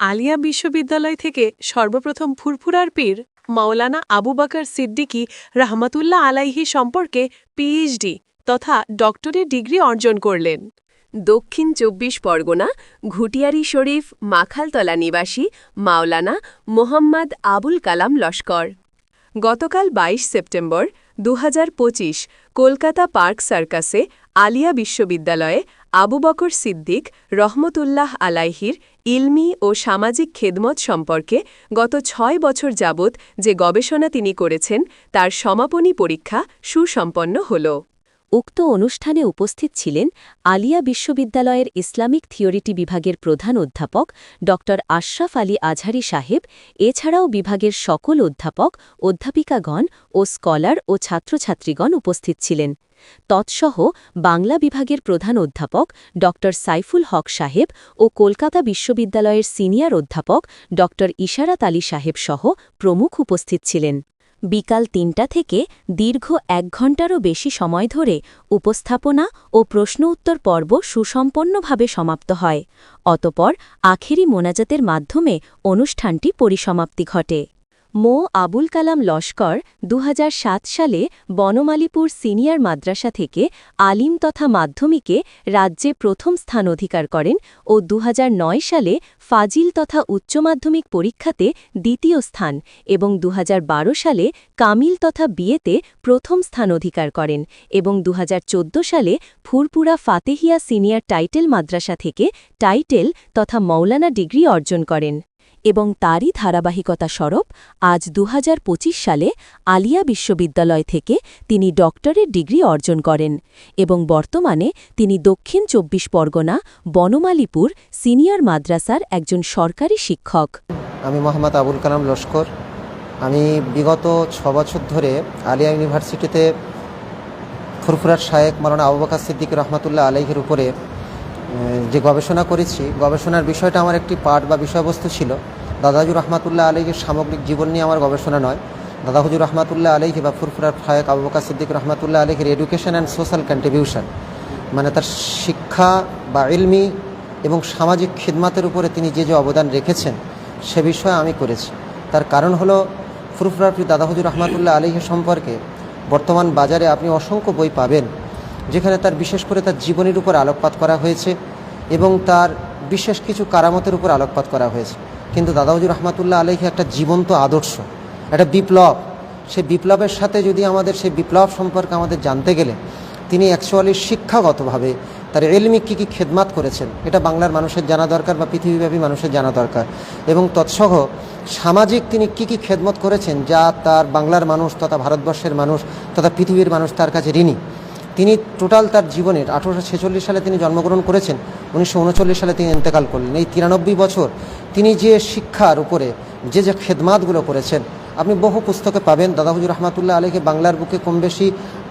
আলিয়া বিশ্ববিদ্যালয় থেকে সর্বপ্রথম ফুরফুরার পীর মাওলানা আবু বাকার সিদ্দিকী রাহমাতুল্লাহ আলাইহি সম্পর্কে পিএইচডি তথা ডক্টরেট ডিগ্রি অর্জন করলেন। দক্ষিণ চব্বিশ পরগনা, ঘুটিয়ারি শরীফ, মাখালতলা নিবাসী মাওলানা মোহাম্মদ আবুল কালাম লস্কর। গতকাল ২২ সেপ্টেম্বর দু হাজার পঁচিশ কলকাতা পার্ক সার্কাসে আলিয়া বিশ্ববিদ্যালয়ে আবু বকর সিদ্দিক রহমতুল্লাহ আলাইহির ইলমি ও সামাজিক খেদমত সম্পর্কে গত ছয় বছর যাবৎ যে গবেষণা তিনি করেছেন, তার সমাপনী পরীক্ষা সুসম্পন্ন হল। উক্ত অনুষ্ঠানে উপস্থিত ছিলেন আলিয়া বিশ্ববিদ্যালয়ের ইসলামিক থিওরিটি বিভাগের প্রধান অধ্যাপক ড. আশরাফ আলী আজহারি সাহেব, এছাড়াও বিভাগের সকল অধ্যাপক, অধ্যাপিকাগণ ও স্কলার ও ছাত্রছাত্রীগণ উপস্থিত ছিলেন। তৎসহ বাংলা বিভাগের প্রধান অধ্যাপক ড. সাইফুল হক সাহেব ও কলকাতা বিশ্ববিদ্যালয়ের সিনিয়র অধ্যাপক ড. ইশারাত আলী সাহেব সহ প্রমুখ উপস্থিত ছিলেন। বিকাল তিনটা থেকে দীর্ঘ এক ঘণ্টারও বেশি সময় ধরে উপস্থাপনা ও প্রশ্ন উত্তর পর্ব সুসম্পন্নভাবে সমাপ্ত হয়। অতপর আখেরি মোনাজাতের মাধ্যমে অনুষ্ঠানটি পরিসমাপ্তি ঘটে। মো. আবুল কালাম লস্কর দু হাজার সাত সালে বনমালীপুর সিনিয়র মাদ্রাসা থেকে আলিম তথা মাধ্যমিকে রাজ্যে প্রথম স্থান অধিকার করেন ও দু হাজার নয় সালে ফাজিল তথা উচ্চ মাধ্যমিক পরীক্ষাতে দ্বিতীয় স্থান এবং দু হাজার বারো সালে কামিল তথা বিয়েতে প্রথম স্থান অধিকার করেন এবং দু হাজার চোদ্দ সালে ফুরপুরা ফাতেহিয়া সিনিয়র টাইটেল মাদ্রাসা থেকে টাইটেল তথা মৌলানা ডিগ্রি অর্জন করেন। এবং তারই ধারাবাহিকতা স্বরূপ আজ দু হাজার পঁচিশ সালে আলিয়া বিশ্ববিদ্যালয় থেকে তিনি ডক্টরেট ডিগ্রি অর্জন করেন এবং বর্তমানে তিনি দক্ষিণ চব্বিশ পরগনা, বনমালীপুর সিনিয়র মাদ্রাসার একজন সরকারি শিক্ষক। আমি মোহাম্মদ আবুল কালাম লস্কর। আমি বিগত ছ বছর ধরে আলিয়া ইউনিভার্সিটিতে ফুরফুরার শায়েক মালানা আবু সিদ্দিক রহমতুল্লাহ আলাইহের উপরে যে গবেষণা করেছি, গবেষণার বিষয়টা আমার একটি পাঠ বা বিষয়বস্তু ছিল। দাদাজুর রহমাতুল্লাহ আলাইহের সামগ্রিক জীবন নিয়ে আমার গবেষণা নয়। দাদা হুজুর রহমাতুল্লাহ আলাইহি বা ফুরফুরার শায়েক আবু বাকার সিদ্দিক রহমাতুল্লাহ আলাইহের এডুকেশন অ্যান্ড সোশ্যাল কন্ট্রিবিউশন মানে তার শিক্ষা বা ইলমি এবং সামাজিক খিদমাতের উপরে তিনি যে যে অবদান রেখেছেন, সে বিষয়ে আমি করেছি। তার কারণ হলো ফুরফুরারফি দাদা হুজুর রহমাতুল্লাহ আলহী সম্পর্কে বর্তমান বাজারে আপনি অসংখ্য বই পাবেন। যেখানে তার বিশেষ করে তার জীবনের উপর আলোকপাত করা হয়েছে এবং তার বিশেষ কিছু কারামতের উপর আলোকপাত করা হয়েছে। কিন্তু দাদা হুজুর রহমাতুল্লাহ আলহী একটা জীবন্ত আদর্শ, একটা বিপ্লব। সেই বিপ্লবের সাথে যদি আমাদের সেই বিপ্লব সম্পর্কে আমাদের জানতে গেলে, তিনি অ্যাকচুয়ালি শিক্ষাগতভাবে তার এলমি কী কী খেদমাত করেছেন, এটা বাংলার মানুষের জানা দরকার বা পৃথিবীব্যাপী মানুষের জানা দরকার। এবং তৎসহ সামাজিক তিনি কী কী খেদমত করেছেন যা তার বাংলার মানুষ তথা ভারতবর্ষের মানুষ তথা পৃথিবীর মানুষ তার কাছে ঋণী। তিনি টোটাল তার জীবনের আঠারোশো ছেচল্লিশ সালে তিনি জন্মগ্রহণ করেছেন, উনিশশো উনচল্লিশ সালে তিনি ইন্তেকাল করলেন। এই তিরানব্বই বছর তিনি যে শিক্ষার উপরে, যে যে খেদমাতগুলো করেছেন, আপনি বহু পুস্তকে পাবেন। দাদা হুজুর রহমাতুল্লাহ আলীকে বাংলার বুকে কম বেশি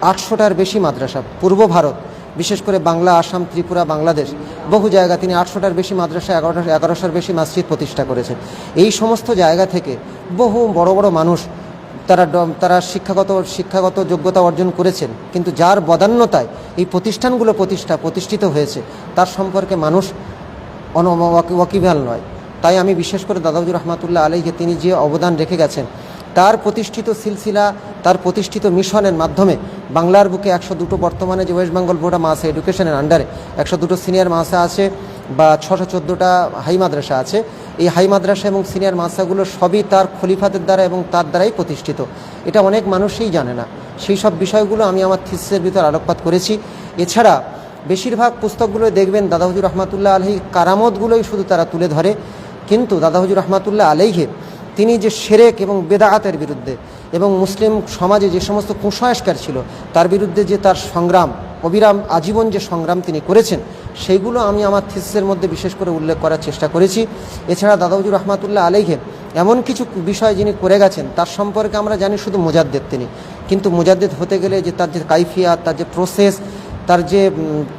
আটশোটার বেশি মাদ্রাসা, পূর্ব ভারত, বিশেষ করে বাংলা, আসাম, ত্রিপুরা, বাংলাদেশ, বহু জায়গা তিনি আটশোটার বেশি মাদ্রাসা এগারোটা এগারোশোর বেশি মসজিদ প্রতিষ্ঠা করেছেন। এই সমস্ত জায়গা থেকে বহু বড় বড় মানুষ তারা তারা শিক্ষাগত শিক্ষাগত যোগ্যতা অর্জন করেছেন। কিন্তু যার বদান্যতায় এই প্রতিষ্ঠানগুলো প্রতিষ্ঠা, প্রতিষ্ঠিত হয়েছে, তার সম্পর্কে মানুষ অন ওয়াকিবাল নয়। তাই আমি বিশেষ করে দাদাউজুর রহমাতুল্লাহ আলীকে তিনি যে অবদান রেখে গেছেন, তার প্রতিষ্ঠিত সিলসিলা, তার প্রতিষ্ঠিত মিশনের মাধ্যমে বাংলার বুকে একশো দুটো বর্তমানে যে ওয়েস্ট বেঙ্গল বোর্ড মাসে এডুকেশনের আন্ডারে একশো দুটো সিনিয়র মাসা আছে বা ছশো চোদ্দোটা হাই মাদ্রাসা আছে এই হাই মাদ্রাসা এবং সিনিয়র মাদ্রাসাগুলো সবই তার খলিফাদের দ্বারা এবং তার দ্বারাই প্রতিষ্ঠিত। এটা অনেক মানুষই জানে না। সেই সব বিষয়গুলো আমি আমার থিসের ভিতর আলোকপাত করেছি। এছাড়া বেশিরভাগ পুস্তকগুলো দেখবেন দাদা হুজুর রহমাতুল্লাহ আলহী কারামতগুলোই শুধু তারা তুলে ধরে। কিন্তু দাদা হুজুর রহমাতুল্লাহ আলাইহে তিনি যে সেরেক এবং বেদাআতের বিরুদ্ধে এবং মুসলিম সমাজে যে সমস্ত কুসংস্কার ছিল, তার বিরুদ্ধে যে তার সংগ্রাম অবিরাম আজীবন যে সংগ্রাম তিনি করেছেন সেইগুলো আমি আমার থিসের মধ্যে বিশেষ করে উল্লেখ করার চেষ্টা করেছি। এছাড়া দাদাউজুর রহমাতুল্লাহ আলাইহে এমন কিছু বিষয় যিনি করে গেছেন, তার সম্পর্কে আমরা জানি শুধু মুজাদ্দেদ তিনি। কিন্তু মুজাদ্দেদ হতে গেলে যে তার যে কাইফিয়া তার যে প্রসেস তার যে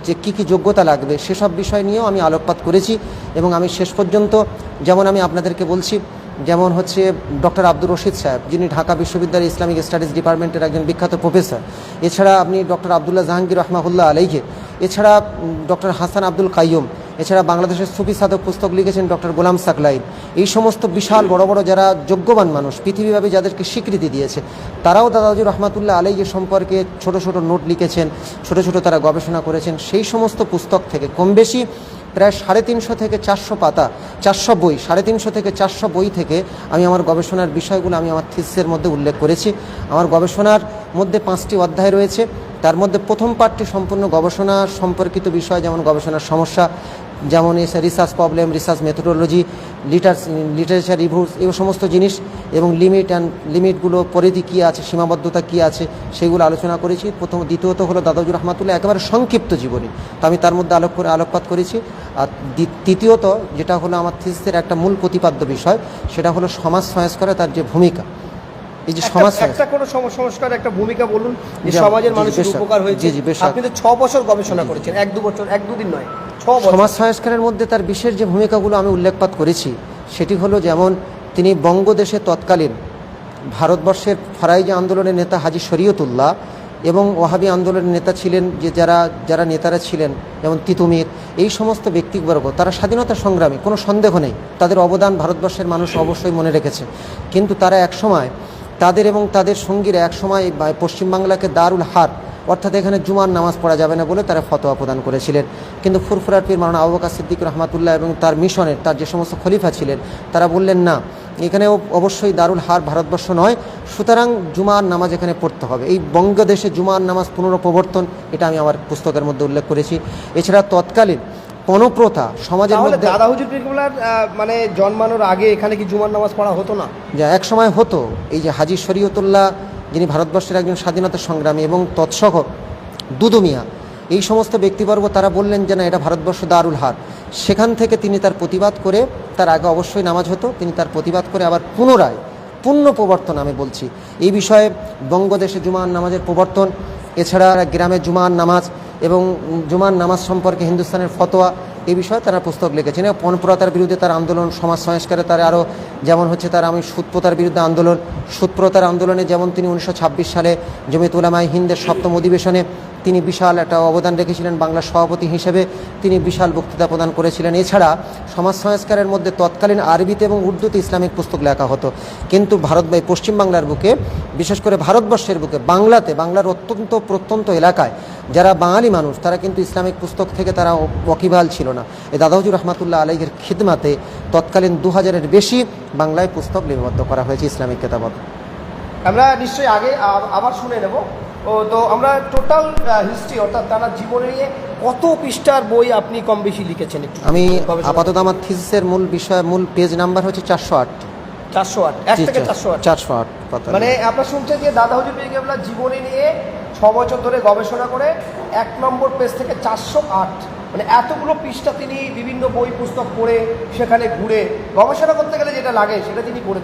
যে কী কী যোগ্যতা লাগবে, সেসব বিষয় নিয়েও আমি আলোকপাত করেছি। এবং আমি শেষ পর্যন্ত, যেমন আমি আপনাদেরকে বলছি যেমন হচ্ছে ডক্টর আব্দুর রশিদ সাহেব, যিনি ঢাকা বিশ্ববিদ্যালয়ের ইসলামিক স্টাডিজ ডিপার্টমেন্টের একজন বিখ্যাত প্রফেসর। এছাড়া আপনি ডক্টর আবদুল্লাহ জাহাঙ্গীর রহমাহুল্লাহ আলাইকে এছাড়া ডক্টর হাসান আব্দুল কাইয়ুম, এছাড়া বাংলাদেশের সুফি সাধক পুস্তক লিখেছেন ডক্টর গোলাম সাকলাইন। এই সমস্ত বিশাল বড় বড় যারা যোগ্যবান মানুষ, পৃথিবীব্যাপী যাদেরকে স্বীকৃতি দিয়েছে, তারাও দাদাজু রহমাতুল্লাহ আলাইহি সম্পর্কে ছোট ছোট নোট লিখেছেন, ছোট ছোট তারা গবেষণা করেছেন। সেই সমস্ত পুস্তক থেকে কম বেশি প্রায় সাড়ে তিনশো থেকে চারশো পাতা, চারশো বই, সাড়ে তিনশো থেকে চারশো বই থেকে আমি আমার গবেষণার বিষয়গুলো আমি আমার থিসের মধ্যে উল্লেখ করেছি। আমার গবেষণার মধ্যে পাঁচটি অধ্যায় রয়েছে। তার মধ্যে প্রথম পার্টটি সম্পূর্ণ গবেষণা সম্পর্কিত বিষয়, যেমন গবেষণার সমস্যা, যেমন এসে research problem research methodology liter literature reviews এই সমস্ত জিনিস এবং লিমিট অ্যান্ড লিমিটগুলো পরিধি কী আছে, সীমাবদ্ধতা কী আছে, সেগুলো আলোচনা করেছি। প্রথম, দ্বিতীয়ত হলো দাদাজুর রহমাতুল্লাহ, একেবারে সংক্ষিপ্ত জীবনী। তো আমি তার মধ্যে আলোক করে আলোকপাত করেছি। আর তৃতীয়ত, যেটা হলো আমার থিসের একটা মূল প্রতিপাদ্য বিষয়, সেটা হলো সমাজ সংস্কারে তার যে ভূমিকা। এই যে সমাজ একটা কোনো সংস্কার একটা ভূমিকা বলুন যে সমাজের মানুষের উপকার হয়েছে। আপনি তো ছ বছর গবেষণা করেছেন এক দু বছর এক দুদিন নয় সমাজ সংস্কারের মধ্যে তার বিশেষ যে ভূমিকাগুলো আমি উল্লেখপাত করেছি সেটি হলো যেমন তিনি বঙ্গদেশে তৎকালীন ভারতবর্ষের ফরাইজি আন্দোলনের নেতা হাজি শরীয়তুল্লাহ এবং ওহাবি আন্দোলনের নেতা ছিলেন যে যারা যারা নেতারা ছিলেন যেমন তিতুমির এই সমস্ত ব্যক্তিবর্গ তারা স্বাধীনতা সংগ্রামী কোনো সন্দেহ নেই তাদের অবদান ভারতবর্ষের মানুষ অবশ্যই মনে রেখেছে। কিন্তু তারা একসময় তাদের এবং তাদের সঙ্গীরা একসময় পশ্চিমবাংলাকে দারুল হার, অর্থাৎ এখানে জুমার নামাজ পড়া যাবে না বলে তারা ফতোয়া প্রদান করেছিলেন। কিন্তু ফুরফুরার পীর মারানা আবু বকর সিদ্দিক রহমাতুল্লাহ এবং তার মিশনের তার যে সমস্ত খলিফা ছিলেন, তারা বললেন, না, এখানেও অবশ্যই দারুল হার ভারতবর্ষ নয়, সুতরাং জুমার নামাজ এখানে পড়তে হবে। এই বঙ্গদেশে জুমার নামাজ পুনরপ্রবর্তন এটা আমি আমার পুস্তকের মধ্যে উল্লেখ করেছি। এছাড়া তৎকালীন পণপ্রথা সমাজের মধ্যে দাদা হুজুর পীরকেবলার মানে জন্মানোর আগে এখানে কি জুমার নামাজ পড়া হতো না? যা এক সময় হতো এই যে হাজি শরীয়তুল্লাহ যিনি ভারতবর্ষের একজন স্বাধীনতা সংগ্রামী এবং তৎসহ দুদুমিয়া এই সমস্ত ব্যক্তিবর্গ তারা বললেন যে না এটা ভারতবর্ষ দারুল হার। সেখান থেকে তিনি তার প্রতিবাদ করে তার আগে অবশ্যই নামাজ হতো তিনি তার প্রতিবাদ করে আবার পুনরায় পূর্ণ প্রবর্তন আমি বলছি। এই বিষয়ে বঙ্গদেশে জুমার নামাজের প্রবর্তন এছাড়া গ্রামে জুমার নামাজ এবং জুমার নামাজ সম্পর্কে হিন্দুস্তানের ফতোয়া এই বিষয়ে তারা পুস্তক লিখেছেন। এবং পণপ্রতার বিরুদ্ধে তার আন্দোলন, সমাজ সংস্কারে তার আরও যেমন হচ্ছে তার আমি সুদপ্রতার বিরুদ্ধে আন্দোলন সুদপ্রতার আন্দোলনে যেমন তিনি উনিশশো ছাব্বিশ সালে জমিত উলামাই হিন্দের সপ্তম অধিবেশনে তিনি বিশাল একটা অবদান রেখেছিলেন বাংলার সভাপতি হিসেবে। তিনি বিশাল বক্তৃতা প্রদান করেছিলেন। এছাড়া সমাজ সংস্কারের মধ্যে তৎকালীন আরবিতে এবং উর্দুতে ইসলামিক পুস্তক লেখা হতো। কিন্তু ভারত এই পশ্চিমবাংলার বুকে, বিশেষ করে ভারতবর্ষের বুকে, বাংলাতে, বাংলার অত্যন্ত প্রত্যন্ত এলাকায় যারা বাঙালি মানুষ তারা কিন্তু ইসলামিক পুস্তক থেকে তারা ওকিবাল ছিল না। এই দাদাহুজুর রহমাতুল্লাহ আলাইহের খিদমাতে তৎকালীন দু হাজারের বেশি বাংলায় পুস্তক লিপিবদ্ধ করা হয়েছে ইসলামিক কেতাবত। আমরা নিশ্চয়ই আগে আবার শুনে নেব। ও তো আমরা টোটাল হিস্ট্রি অর্থাৎ তারা জীবনে নিয়ে কত পৃষ্ঠার বই আপনি কম বেশি লিখেছেন একটু আমি আপাতত আমার থিসিসের মূল বিষয় মূল পেজ নাম্বার হচ্ছে চারশো আট। চারশো আট। এক থেকে চারশো আট। চারশো আট মানে আপনার শুনছেন যে দাদা হুজুর জীবনী নিয়ে ছ বছর ধরে গবেষণা করে এক নম্বর পেজ থেকে চারশো আট। মানে এতগুলো পৃষ্ঠা তিনি বিভিন্ন বই পুস্তক পড়ে সেখানে ঘুরে গবেষণা করতে গেলে যেটা লাগে সেটা তিনি করেছেন।